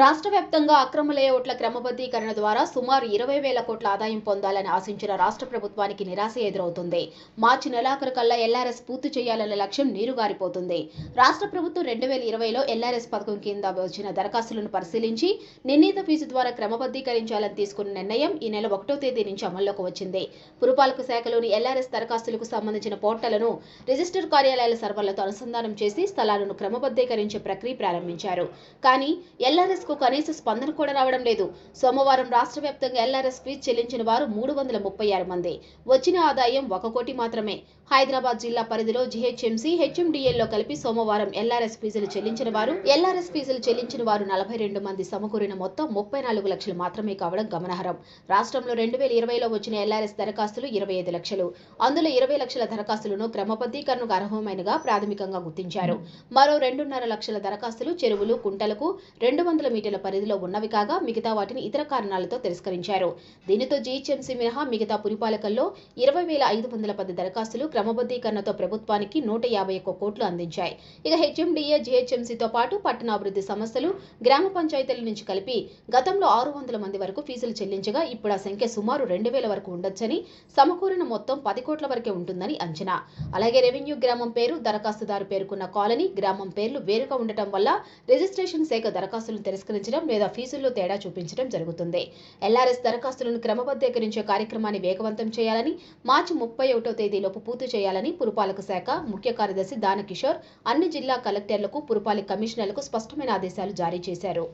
రాష్ట్ర వ్యాప్తంగా అక్రమ లేఅవుట్ల క్రమబద్ధీకరణ ద్వారా సుమారు ఇరవై వేల కోట్ల ఆదాయం పొందాలని ఆశించిన రాష్ట్ర ప్రభుత్వానికి నిరాశ ఎదురవుతుంది. మార్చి నెలాఖరు కల్లా ఎల్ఆర్ఎస్ పూర్తి చేయాలన్న లక్ష్యం నీరుగారిపోతుంది. రాష్ట్ర ప్రభుత్వం రెండు వేల ఇరవైలో ఎల్ఆర్ఎస్ పథకం కింద వచ్చిన దరఖాస్తులను పరిశీలించి నిర్ణీత ఫీజు ద్వారా క్రమబద్ధీకరించాలని తీసుకున్న నిర్ణయం ఈ నెల ఒకటో తేదీ నుంచి అమల్లోకి వచ్చింది. పురపాలక శాఖలోని ఎల్ఆర్ఎస్ దరఖాస్తులకు సంబంధించిన పోర్టలను రిజిస్టర్ కార్యాలయాల సర్వర్లతో అనుసంధానం చేసి స్థలాలను క్రమబద్ధీకరించే ప్రక్రియ ప్రారంభించారు. కానీ ఎల్ఆర్ఎస్ కు కనీస స్పందన కూడా రావడం లేదు. సోమవారం రాష్ట్ర వ్యాప్తంగా ఎల్ఆర్ఎస్ ఫీజు చెల్లించిన వారు మూడు వందల ముప్పై ఆరు మంది. వచ్చిన ఆదాయం ఒక కోటి మాత్రమే. హైదరాబాద్ జిల్లా పరిధిలో జీహెచ్ఎంసీ హెచ్ఎండిఎల్లో కలిపి సోమవారం ఎల్ఆర్ఎస్ ఫీజులు చెల్లించిన వారు ఎల్ఆర్ఎస్ ఫీజులు చెల్లించిన వారు నలభై రెండు మంది సమకూరిన మొత్తం ముప్పై నాలుగు లక్షలు మాత్రమే కావడం గమనార్హం. రాష్ట్రంలో రెండు వేల ఇరవైలో వచ్చిన ఎల్ఆర్ఎస్ దరఖాస్తులు ఇరవై ఐదు లక్షలు. అందులో ఇరవై లక్షల దరఖాస్తులను క్రమబద్ధీకరణకు అర్హమైనగా ప్రాథమికంగా గుర్తించారు. మరో రెండున్నర లక్షల దరఖాస్తులు చెరువులు కుంటలకు రెండు వందల మీటర్ల పరిధిలో ఉన్నవి కాగా మిగతా వాటిని ఇతర కారణాలతో తిరస్కరించారు. దీనితో జీహెచ్ఎంసీ మినహా మిగతా పురిపాలకల్లో ఇరవై వేల ఐదు వందల పది దరఖాస్తులు క్రమబద్ధీకరణతో ప్రభుత్వానికి నూట యాభై ఒక్క కోట్లు అందించాయి. ఇక హెచ్ఎండిఏ జీహెచ్ఎంసీతో పాటు పట్టణాభివృద్ధి సంస్థలు గ్రామ పంచాయతీల నుంచి కలిపి గతంలో ఆరు వందల మంది వరకు ఫీజులు చెల్లించగా ఇప్పుడు ఆ సంఖ్య సుమారు రెండు వేల వరకు ఉండొచ్చని సమకూరిన మొత్తం పది కోట్ల వరకే ఉంటుందని అంచనా. అలాగే రెవెన్యూ గ్రామం పేరు దరఖాస్తుదారు పేర్కొన్న కాలనీ గ్రామం పేర్లు వేరుగా ఉండటం వల్ల రిజిస్ట్రేషన్ శాఖ దరఖాస్తులను తిరస్కరించడం లేదా ఫీజుల్లో తేడా చూపించడం జరుగుతుంది. ఎల్ఆర్ఎస్ దరఖాస్తులను క్రమబద్ధీకరించే కార్యక్రమాన్ని వేగవంతం చేయాలని మార్చి ముప్పై ఒకటో తేదీలోపు పూర్తి చేయాలని పురపాలక శాఖ ముఖ్య కార్యదర్శి దానకిషోర్ అన్ని జిల్లా కలెక్టర్లకు పురపాలక కమిషనర్లకు స్పష్టమైన ఆదేశాలు జారీ చేశారు.